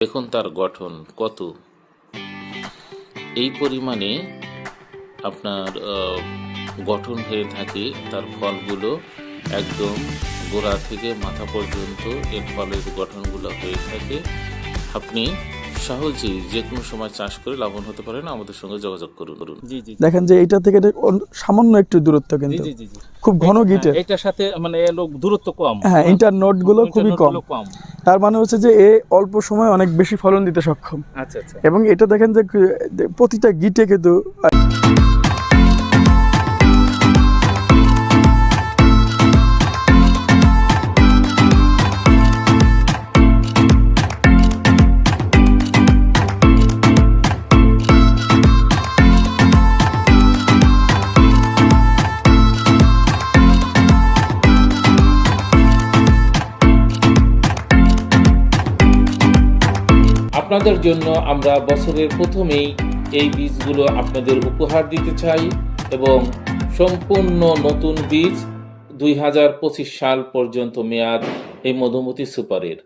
দেখুন তার গঠন কত। এই পরিমাণে আপনার গঠন হয়ে থাকে তার ফলগুলো একদম গোড়া থেকে মাথা পর্যন্ত এর ফলের গঠনগুলো হয়ে থাকে। আপনি সহজেই যে কোনো সময় চাষ করে লাভবান হতে পারেন। আমাদের সঙ্গে যোগাযোগ করুন। করুন জি জি। দেখেন। যে এটা থেকে সামান্য একটু দূরত্ব কিন্তু। জি জি জি। খুব ঘন গিটে। হ্যাঁ, এটার সাথে মানে দূরত্ব কম। হ্যাঁ ইন্টার নোটগুলো খুবই কম। তার মানে হচ্ছে যে এ অল্প সময় অনেক বেশি ফলন দিতে সক্ষম। আচ্ছা আচ্ছা। এবং এটা দেখেন যে যে প্রতিটা গিটে কিন্তু আপনাদের জন্য আমরা বছরের প্রথমেই এই বীজগুলো আপনাদের উপহার দিতে চাই এবং সম্পূর্ণ নতুন বীজ দুই হাজার পঁচিশ সাল পর্যন্ত মেয়াদ এই মধুমতি সুপারের।